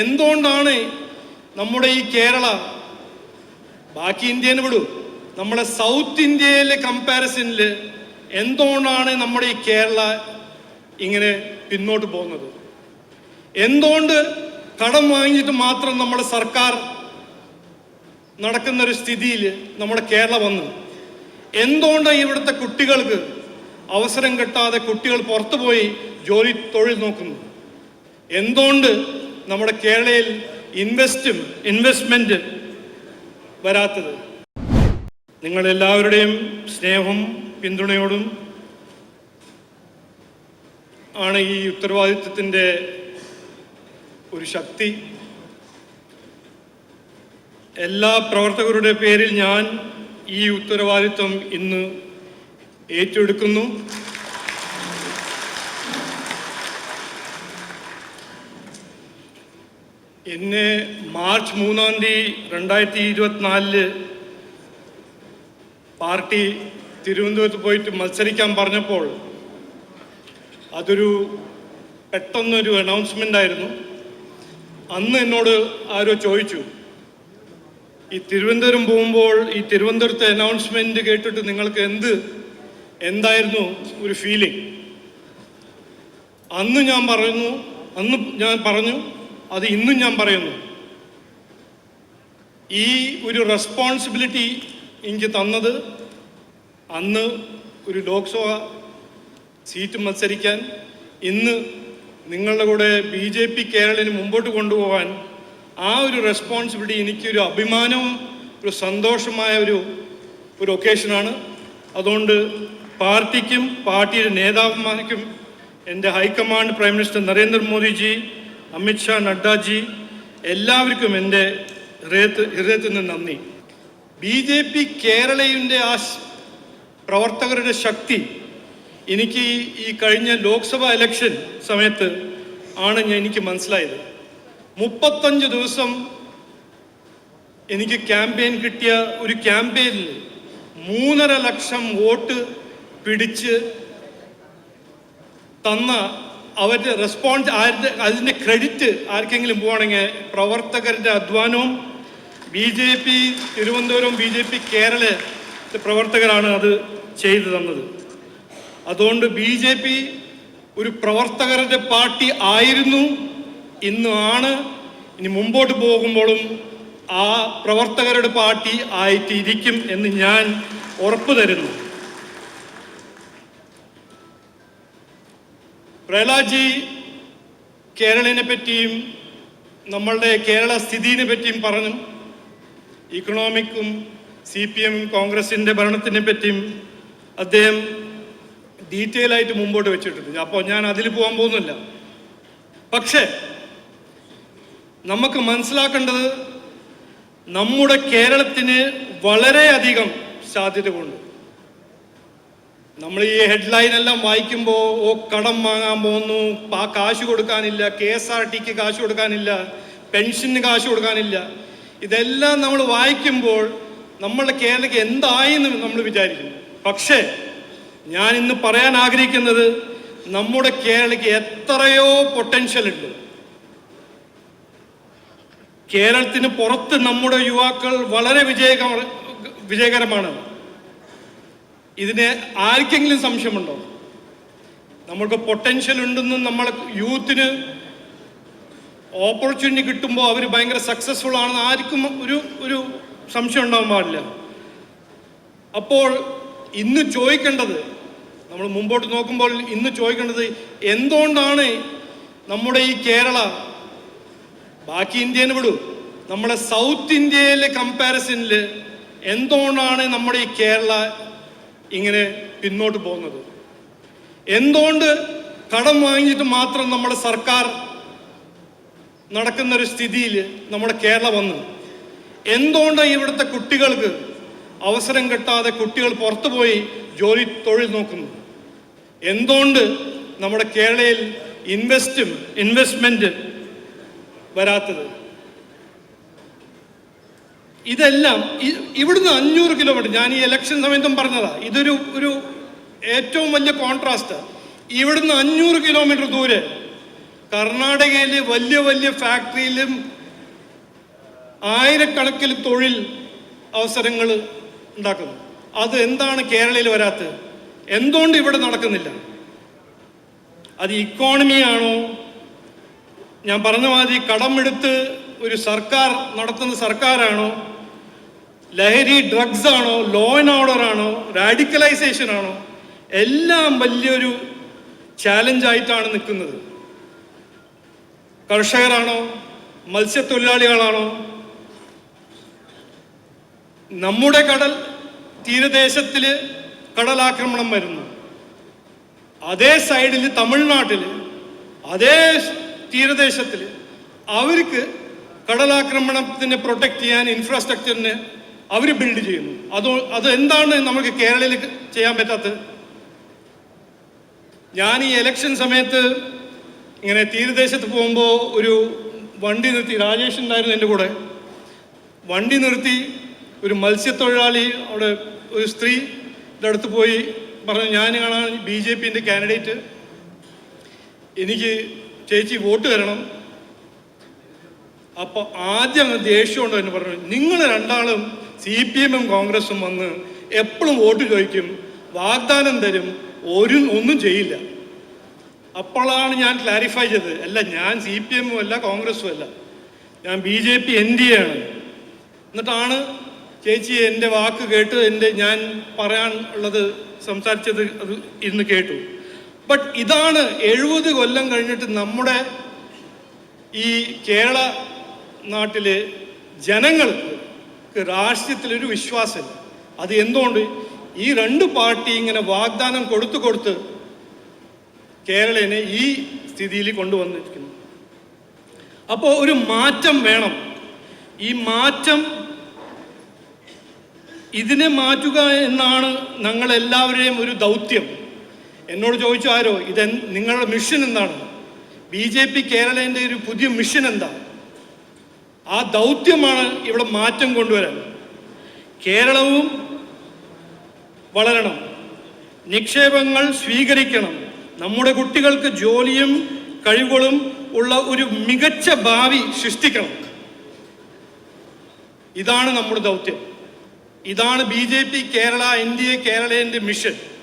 എന്തുകൊണ്ടാണ് നമ്മുടെ ഈ കേരള ബാക്കി ഇന്ത്യനെ വിടൂ നമ്മുടെ സൗത്ത് ഇന്ത്യയിലെ കമ്പാരിസണിൽ എന്തുകൊണ്ടാണ് നമ്മുടെ ഈ കേരള ഇങ്ങനെ പിന്നോട്ട് പോകുന്നത്? എന്തുകൊണ്ട് കടം വാങ്ങിയിട്ട് മാത്രം നമ്മുടെ സർക്കാർ നടക്കുന്ന ഒരു സ്ഥിതിയിൽ നമ്മുടെ കേരളം വന്നു? എന്തുകൊണ്ടാണ് ഇവിടുത്തെ കുട്ടികൾക്ക് അവസരം കിട്ടാതെ കുട്ടികൾ പുറത്തു പോയി ജോലി തൊഴിൽ നോക്കുന്നു എന്തുകൊണ്ട് നമ്മുടെ കേരളയിൽ ഇൻവെസ്റ്റും ഇൻവെസ്റ്റ്മെന്റ് വരാത്തത്. നിങ്ങളെല്ലാവരുടെയും സ്നേഹവും പിന്തുണയോടും ആണ് ഈ ഉത്തരവാദിത്വത്തിന്റെ ഒരു ശക്തി. എല്ലാ പ്രവർത്തകരുടെ പേരിൽ ഞാൻ ഈ ഉത്തരവാദിത്വം ഇന്ന് ഏറ്റെടുക്കുന്നു. എന്നെ മാർച്ച് മൂന്നാം തീയതി രണ്ടായിരത്തി ഇരുപത്തിനാലിൽ പാർട്ടി തിരുവനന്തപുരത്ത് പോയിട്ട് മത്സരിക്കാൻ പറഞ്ഞപ്പോൾ അതൊരു പെട്ടെന്നൊരു അനൗൺസ്മെന്റ് ആയിരുന്നു അന്ന് എന്നോട് ആരോ ചോദിച്ചു ഈ തിരുവനന്തപുരം പോകുമ്പോൾ ഈ തിരുവനന്തപുരത്തെ അനൗൺസ്മെന്റ് കേട്ടിട്ട് നിങ്ങൾക്ക് എന്ത് എന്തായിരുന്നു ഒരു ഫീലിംഗ്? അന്ന് ഞാൻ പറയുന്നു അന്ന് ഞാൻ പറഞ്ഞു അത് ഇന്നും ഞാൻ പറയുന്നു. ഈ ഒരു റെസ്പോൺസിബിലിറ്റി എനിക്ക് തന്നത് അന്ന് ഒരു ലോക്സഭ സീറ്റ് മത്സരിക്കാൻ ഇന്ന് നിങ്ങളുടെ കൂടെ ബി ജെ പി കേരളിന് മുമ്പോട്ട് കൊണ്ടുപോകാൻ ആ ഒരു റെസ്പോൺസിബിലിറ്റി എനിക്കൊരു അഭിമാനവും ഒരു സന്തോഷമായ ഒരു ഒരു ഒക്കേഷനാണ് അതുകൊണ്ട് പാർട്ടിക്കും പാർട്ടിയുടെ നേതാക്കന്മാർക്കും എന്റെ high command prime minister Narendra Modi ji Amit Shah Nadda ji എല്ലാവർക്കും എന്റെ ഹൃദയത്ത് ഹൃദയത്തിൽ നിന്ന് നന്ദി. ബി ജെ പി കേരളയുടെ ആ പ്രവർത്തകരുടെ ശക്തി എനിക്ക് ഈ- കഴിഞ്ഞ ലോക്സഭാ ഇലക്ഷൻ സമയത്ത് ആണ് ഞാൻ എനിക്ക് മനസ്സിലായത്. മുപ്പത്തഞ്ച് ദിവസം എനിക്ക് ക്യാമ്പയിൻ കിട്ടിയ ഒരു ക്യാമ്പയിനിൽ മൂന്നര ലക്ഷം വോട്ട് പിടിച്ച് തന്ന അവരുടെ റെസ്പോൺസ് ആരുടെ അതിന്റെ ക്രെഡിറ്റ് ആർക്കെങ്കിലും പോകണമെങ്കിൽ പ്രവർത്തകരുടെ അധ്വാനവും B J P Thiruvananthapuram B J P Kerala പ്രവർത്തകരാണ് അത് ചെയ്തു തന്നത്. അതുകൊണ്ട് ബി ജെ പി ഒരു പ്രവർത്തകരുടെ പാർട്ടി ആയിരുന്നു ഇന്നും ആണ്. ഇനി മുമ്പോട്ട് പോകുമ്പോഴും ആ പ്രവർത്തകരുടെ പാർട്ടി ആയിട്ടിരിക്കും എന്ന് ഞാൻ ഉറപ്പ് തരുന്നു. പ്രഹ്ലാദ്ജി കേരളിനെ പറ്റിയും നമ്മളുടെ കേരള സ്ഥിതിനെ പറ്റിയും പറഞ്ഞു. ഇക്കണോമിക്കും സി പി എം കോൺഗ്രസിന്റെ ഭരണത്തിനെ പറ്റിയും അദ്ദേഹം ഡീറ്റെയിൽ ആയിട്ട് മുമ്പോട്ട് വെച്ചിട്ടുണ്ട്. അപ്പോൾ ഞാൻ അതിൽ പോകാൻ പോകുന്നില്ല. പക്ഷേ നമുക്ക് മനസ്സിലാക്കേണ്ടത് നമ്മുടെ കേരളത്തിന് വളരെയധികം സാധ്യതകളുണ്ട്. നമ്മൾ ഈ ഹെഡ്ലൈൻ എല്ലാം വായിക്കുമ്പോൾ ഓ കടം വാങ്ങാൻ പോകുന്നു ആ കാശ് കൊടുക്കാനില്ല. കെ എസ് ആർ ടിക്ക് കാശ് കൊടുക്കാനില്ല. പെൻഷന് കാശ് കൊടുക്കാനില്ല. ഇതെല്ലാം നമ്മൾ വായിക്കുമ്പോൾ നമ്മളുടെ എന്തായി എന്ന് നമ്മൾ വിചാരിക്കുന്നു. പക്ഷേ ഞാൻ ഇന്ന് പറയാൻ ആഗ്രഹിക്കുന്നത് നമ്മുടെ കേരളയ്ക്ക് എത്രയോ പൊട്ടൻഷ്യൽ ഉണ്ട്. കേരളത്തിന് പുറത്ത് നമ്മുടെ യുവാക്കൾ വളരെ വിജയകര വിജയകരമാണ്. ഇതിന് ആർക്കെങ്കിലും സംശയമുണ്ടോ? നമ്മൾക്ക് പൊട്ടൻഷ്യൽ ഉണ്ടെന്നും നമ്മളെ യൂത്തിന് ഓപ്പർച്യൂണിറ്റി കിട്ടുമ്പോൾ അവർ ഭയങ്കര സക്സസ്ഫുൾ ആണെന്ന് ആർക്കും ഒരു ഒരു സംശയം ഉണ്ടാവാൻ പാടില്ല. അപ്പോൾ ഇന്ന് ചോദിക്കേണ്ടത് നമ്മൾ മുമ്പോട്ട് നോക്കുമ്പോൾ ഇന്ന് ചോദിക്കേണ്ടത് എന്തുകൊണ്ടാണ് നമ്മുടെ ഈ കേരള ബാക്കി ഇന്ത്യനെ വിടൂ നമ്മുടെ സൗത്ത് ഇന്ത്യയിലെ കമ്പാരിസണിൽ എന്തുകൊണ്ടാണ് നമ്മുടെ ഈ കേരള ഇങ്ങനെ പിന്നോട്ട് പോകുന്നത്. എന്തുകൊണ്ട് കടം വാങ്ങിയിട്ട് മാത്രം നമ്മുടെ സർക്കാർ നടക്കുന്ന ഒരു സ്ഥിതിയിൽ നമ്മുടെ കേരളം വന്ന്? എന്തുകൊണ്ട് ഇവിടുത്തെ കുട്ടികൾക്ക് അവസരം കിട്ടാതെ കുട്ടികൾ പുറത്തു പോയി ജോലി തൊഴിൽ നോക്കുന്നു എന്തുകൊണ്ട് നമ്മുടെ കേരളയിൽ ഇൻവെസ്റ്റും ഇൻവെസ്റ്റ്മെന്റ് വരാത്തത്? ഇതെല്ലാം ഇവിടുന്ന് അഞ്ഞൂറ് കിലോമീറ്റർ ഞാൻ ഈ ഇലക്ഷൻ സമയത്തും പറഞ്ഞതാണ് ഇതൊരു ഒരു ഏറ്റവും വലിയ കോൺട്രാസ്റ്റ് ഇവിടുന്ന് അഞ്ഞൂറ് കിലോമീറ്റർ ദൂരെ. കർണാടകയിലെ വലിയ വലിയ ഫാക്ടറിയിലും ആയിരക്കണക്കിന് തൊഴിൽ അവസരങ്ങൾ ഉണ്ടാക്കുന്നു. അത് എന്താണ് കേരളയിൽ വരാത്തത്? എന്തുകൊണ്ട് ഇവിടെ നടക്കുന്നില്ല? അത് ഇക്കോണമിയാണോ ഞാൻ പറഞ്ഞ മാതിരി കടമെടുത്ത് ഒരു സർക്കാർ നടത്തുന്ന സർക്കാരാണോ? ലഹരി ഡ്രഗ്സ് ആണോ ലോ ആൻഡ് ഓർഡർ ആണോ റാഡിക്കലൈസേഷൻ ആണോ എല്ലാം വലിയൊരു ചാലഞ്ചായിട്ടാണ് നിൽക്കുന്നത്. കർഷകരാണോ മത്സ്യത്തൊഴിലാളികളാണോ നമ്മുടെ കടൽ തീരദേശത്തിൽ കടലാക്രമണം വരുന്നു. അതേ സൈഡിൽ തമിഴ്നാട്ടിൽ അതേ തീരദേശത്തിൽ അവർക്ക് കടലാക്രമണത്തിനെ പ്രൊട്ടക്ട് ചെയ്യാൻ ഇൻഫ്രാസ്ട്രക്ചറിന് അവർ ബിൽഡ് ചെയ്യുന്നു. അത് എന്താണ് നമുക്ക് കേരളയിൽ ചെയ്യാൻ പറ്റാത്തത്? ഞാൻ ഈ എലക്ഷൻ സമയത്ത് ഇങ്ങനെ തീരദേശത്ത് പോകുമ്പോൾ ഒരു വണ്ടി നിർത്തി രാജേഷ് ഉണ്ടായിരുന്നു എന്റെ കൂടെ. വണ്ടി നിർത്തി ഒരു മത്സ്യത്തൊഴിലാളി അവിടെ ഒരു സ്ത്രീയുടെ അടുത്ത് പോയി പറഞ്ഞു ഞാൻ കാണാൻ ബി ജെ പിന്റെ കാൻഡിഡേറ്റ് എനിക്ക് ചേച്ചി വോട്ട് തരണം. അപ്പോൾ ആദ്യം ദേഷ്യമുണ്ടോ തന്നെ പറഞ്ഞു. നിങ്ങൾ രണ്ടാളും സി പി എമ്മും കോൺഗ്രസും വന്ന് എപ്പോഴും വോട്ട് ചോദിക്കും വാഗ്ദാനം തരും ഒരു ഒന്നും ചെയ്യില്ല. അപ്പോഴാണ് ഞാൻ ക്ലാരിഫൈ ചെയ്തത്. അല്ല ഞാൻ സി പി എമ്മും അല്ല കോൺഗ്രസും അല്ല. ഞാൻ B J P N D A ആണ്. എന്നിട്ടാണ് ചേച്ചി എന്റെ വാക്ക് കേട്ട് എന്റെ ഞാൻ പറയാൻ ഉള്ളത് സംസാരിച്ചത് അത് ഇന്ന് കേട്ടു. ബട്ട് ഇതാണ് എഴുപത് കൊല്ലം കഴിഞ്ഞിട്ട് നമ്മുടെ ഈ കേരള നാട്ടിലെ ജനങ്ങൾക്ക് രാഷ്ട്രീയത്തിലൊരു വിശ്വാസമില്ല. അത് എന്തുകൊണ്ട്? ഈ രണ്ട് പാർട്ടി ഇങ്ങനെ വാഗ്ദാനം കൊടുത്തു കൊടുത്ത് കേരളനെ ഈ സ്ഥിതിയിൽ കൊണ്ടുവന്നിരിക്കുന്നു. അപ്പോൾ ഒരു മാറ്റം വേണം. ഈ മാറ്റം ഇതിനെ മാറ്റുക എന്നാണ് ഞങ്ങളെല്ലാവരെയും ഒരു ദൗത്യം. എന്നോട് ചോദിച്ചു ആരോ ഇത് നിങ്ങളുടെ മിഷൻ എന്താണ്? ബി ജെ പി കേരളേന്റെ ഒരു പുതിയ മിഷൻ എന്താ? ആ ദൗത്യമാണ് ഇവിടെ മാറ്റം കൊണ്ടുവരാൻ. കേരളവും വളരണം. നിക്ഷേപങ്ങൾ സ്വീകരിക്കണം. നമ്മുടെ കുട്ടികൾക്ക് ജോലിയും കഴിവുകളും ഉള്ള ഒരു മികച്ച ഭാവി സൃഷ്ടിക്കണം. ഇതാണ് നമ്മുടെ ദൗത്യം. ഇതാണ് B J P Kerala N D കേരളേന്റെ mission.